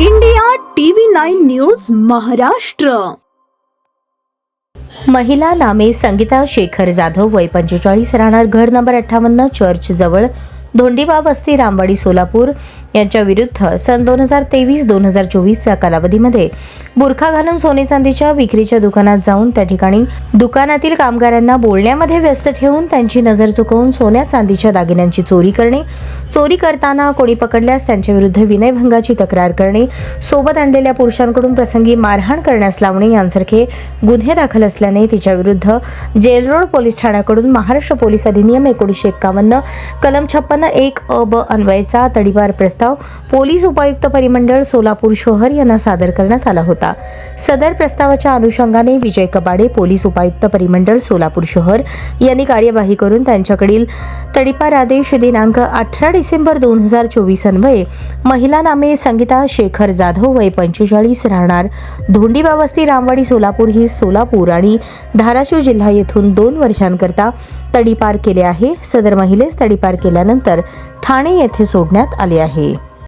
India TV nine news Maharashtra. महिला नामे संगीता शेखर जाधव वय पंचेचाळीस राहणार. घर नंबर अठ्ठावन्न चर्च जवळ. धोंडीबा वस्ती रामवाडी सोलापूर. यांच्या विरुद्ध सन दोन हजार तेवीस दोन हजार चोवीसच्या कालावधीमध्ये बुरखा घालून सोने चांदीच्या विक्रीच्या दुकानात जाऊन त्या ठिकाणी दुकानातील कामगारांना बोलण्यामध्ये व्यस्त ठेवून त्यांची नजर चुकवून सोन्या चांदीच्या दागिन्यांची चोरी करणे चोरी करताना कोणी पकडल्यास त्यांच्या विरुद्ध विनयभंगाची तक्रार करणे सोबत आणलेल्या पुरुषांकडून प्रसंगी मारहाण करण्यास लावणे यांसारखे गुन्हे दाखल असल्याने तिच्या विरुद्ध पोलीस ठाण्याकडून महाराष्ट्र पोलीस अधिनियम एकोणीसशे एक्कावन्न कलम छप्पन्न एक अ ब अन्वयचा तडीपार प्रस्ताव पोलीस उपायुक्त परिमंडळ सोलापूर शहर यांना सादर करण्यात आला होता. सदर प्रस्तावाच्या अनुषंगाने विजय कबाडे पोलीस उपायुक्त परिमंडळ सोलापूर शहर यांनी कार्यवाही करून त्यांच्याकडील तडीपार आदेश दिनांक अठरा डिसेंबर दोन हजार चोवीस अन्वये महिला नामे संगीता शेखर जाधव वय पंचेचाळीस राहणार. धोंडीबावस्ती रामवाडी सोलापूर ही सोलापूर आणि धाराशिव जिल्हा येथून दोन वर्षांकरता तडीपार केले आहे. सदर महिलेस तडीपार केल्यानंतर ठाणे येथे सोडण्यात आले आहे.